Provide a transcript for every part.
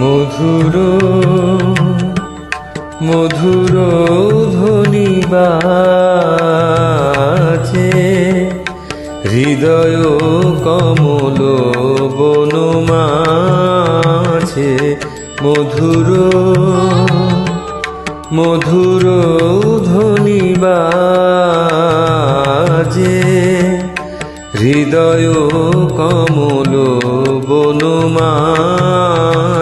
মধুর মধুর ধ্বনি হৃদয় কমল বনমাছে মধুর মধুর ধ্বনি বাজে। হৃদয় কমল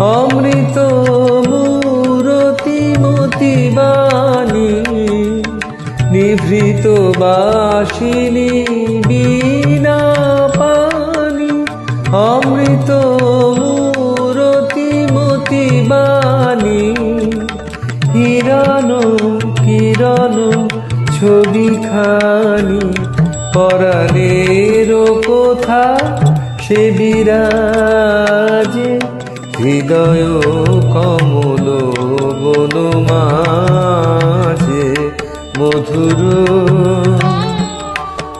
অমৃত মূরতি মতিবাণী, নিভৃত বাসিনী বিনা পানি অমৃত মূরতি মতিবাণী। কিরণ কিরণ ছবি খানি পরাণের কোথা সে বিরাজে হৃদয় কমল বনমাঝে মধুর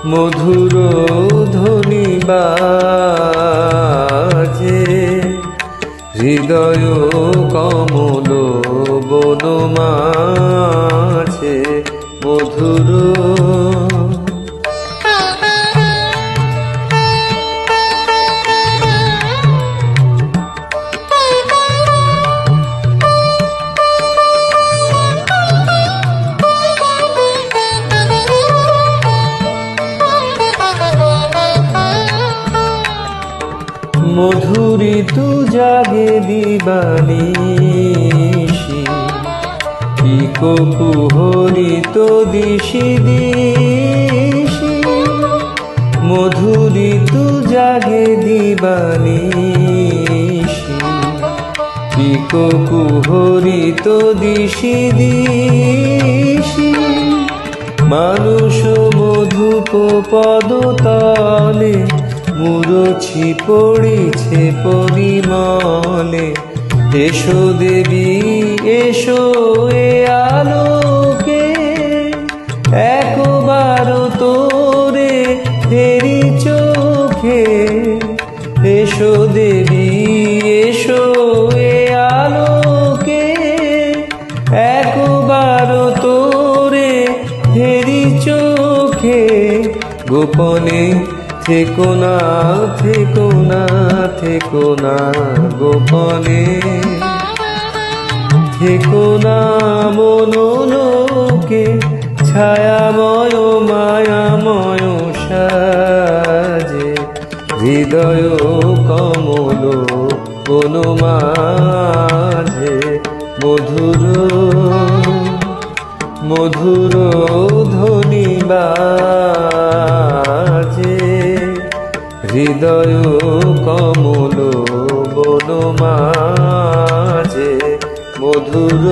মধুর ধ্বনি হৃদয় কমল বনমাছে মধুর মধুরি তু জাগে দিবানিশি পিকো কুহরি তো দিশি দিশি। মধুরি তু জাগে দিবানিশি পিকো কুহরি তো দিশি দিশি। মানুষ মধুপ পদতলে মুরছি পড়িছে পরিমলে। এসো দেবী, এসো এ আলোকে। একবার তোরে তেরি চোখে। এসো দেবী, এসো এ আলোকে। একবার তোরে হেরি চোখে। গোপনে থেকো না থেকো না থেকো না গোপনে। থেকো না মনোলোকে ছায়াময় মায়াময় সাজে। হৃদয় কমল কোনো মাঝে মধুর মধুর ধ্বনি বাজে হৃদয় কমল বনমাঝে মধুর